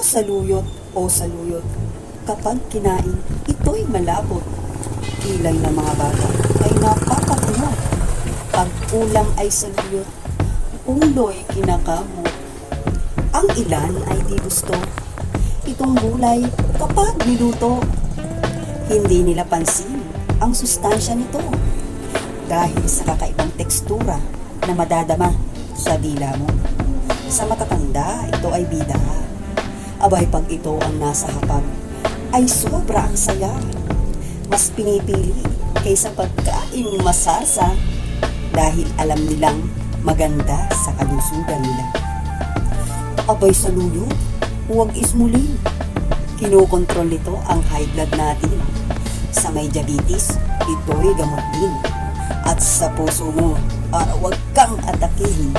Saluyot, o saluyot. Kapag kinain, ito'y malabot. Kilay ng mga bata ay napapakulo. Pag ulam ay saluyot, ulo'y kinakamot. Ang ilan ay di gusto. Itong gulay kapag niluto, hindi nila pansin ang sustansya nito dahil sa kakaibang tekstura na madadama sa dila mo. Sa matatanda, ito ay bida. Abay pag ito ang nasa hapag, ay sobra ang saya. Mas pinipili kaysa pagkain masasa dahil alam nilang maganda sa kalusugan nila. Abay sa luyo, huwag ismulin. Kinokontrol nito ang high blood natin. Sa may diabetes, ito'y gamot din. At sa puso mo, para huwag kang atakin.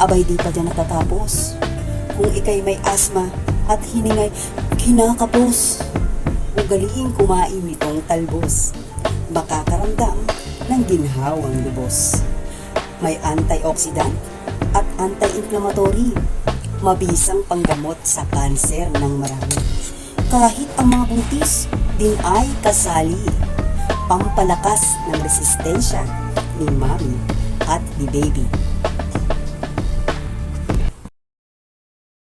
Abay di pa dyan natatapos. Kung ikay may asma at hiningay, kinakapos. Ugaliin kumain nitong talbos. Baka karamdam ng ginhawang lubos. May antioxidant at anti-inflammatory. Mabisang panggamot sa kanser ng marami. Kahit ang mga buntis din ay kasali. Pampalakas ng resistensya ni mami at ni baby.